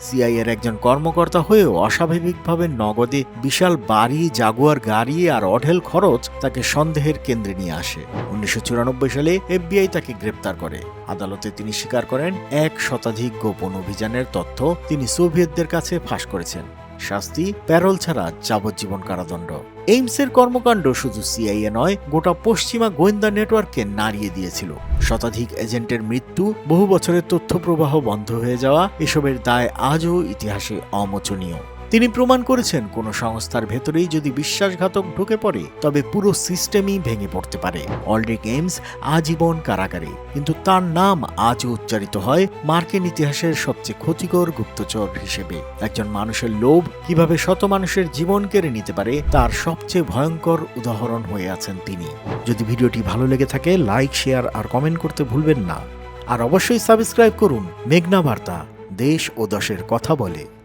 সিআইএর একজন কর্মকর্তা হয়েও অস্বাভাবিকভাবে নগদে বিশাল বাড়ি, জাগুয়ার গাড়ি আর অঢেল খরচ তাকে সন্দেহের কেন্দ্রে নিয়ে আসে। উনিশশো চুরানব্বই সালে এফবিআই তাকে গ্রেপ্তার করে। আদালতে তিনি স্বীকার করেন, এক শতাধিক গোপন অভিযানের তথ্য তিনি সোভিয়েতদের কাছে ফাঁস করেছেন। শাস্তি, প্যারল ছাড়া যাবজ্জীবন কারাদণ্ড। এইমসের কর্মকাণ্ড শুধু সিআইএ নয়, গোটা পশ্চিমা গোয়েন্দা নেটওয়ার্ককে নাড়িয়ে দিয়েছিল। শতাধিক এজেন্টের মৃত্যু, বহু বছরের তথ্য প্রবাহ বন্ধ হয়ে যাওয়া, এসবের দায় আজও ইতিহাসে অমোচনীয়। তিনি প্রমাণ করেছেন, কোনো সংস্থার ভেতরেই যদি বিশ্বাসঘাতক ঢুকে পড়ে, তবে পুরো সিস্টেমই ভেঙে পড়তে পারে। অলরিক এমস আজীবন কারাগারে, কিন্তু তার নাম আজও উচ্চারিত হয় মার্কিন ইতিহাসের সবচেয়ে ক্ষতিকর গুপ্তচর হিসেবে। একজন মানুষের লোভ কীভাবে শত মানুষের জীবন কেড়ে নিতে পারে, তার সবচেয়ে ভয়ঙ্কর উদাহরণ হয়ে আছেন তিনি। যদি ভিডিওটি ভালো লেগে থাকে, লাইক, শেয়ার আর কমেন্ট করতে ভুলবেন না। আর অবশ্যই সাবস্ক্রাইব করুন মেঘনা বার্তা, দেশ ও দশের কথা বলে।